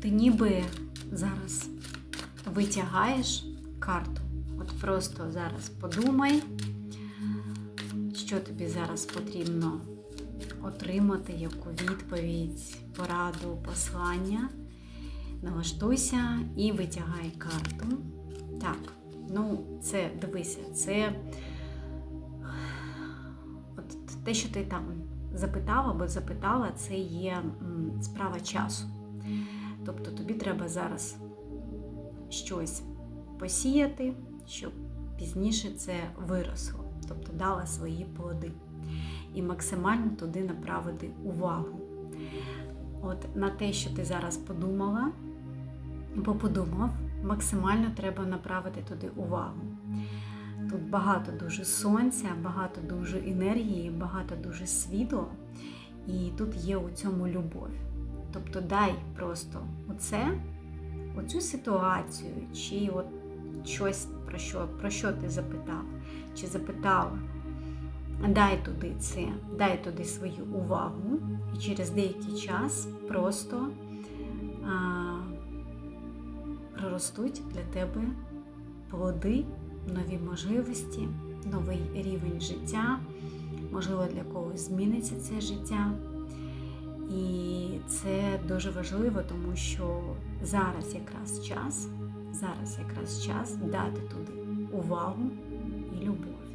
ти ніби зараз витягаєш карту. От просто зараз подумай, що тобі зараз потрібно отримати, яку відповідь, пораду, послання. Налаштуйся і витягай карту. Так, ну це дивися, це от те, що ти там запитав або запитала, це є справа часу. Тобто тобі треба зараз щось посіяти, щоб пізніше це виросло, тобто дало свої плоди. І максимально туди направити увагу. От на те, що ти зараз подумала, або подумав, максимально треба направити туди увагу. Тут багато дуже сонця, багато дуже енергії, багато дуже світла, і тут є у цьому любов. Тобто дай просто оце, оцю ситуацію, чи от щось про що, про що ти запитав, чи запитала. Дай туди це, дай туди свою увагу, і через деякий час просто а, проростуть для тебе плоди, нові можливості, новий рівень життя. Можливо, для когось зміниться це життя. І це дуже важливо, тому що зараз якраз час, зараз якраз час дати туди увагу і любов.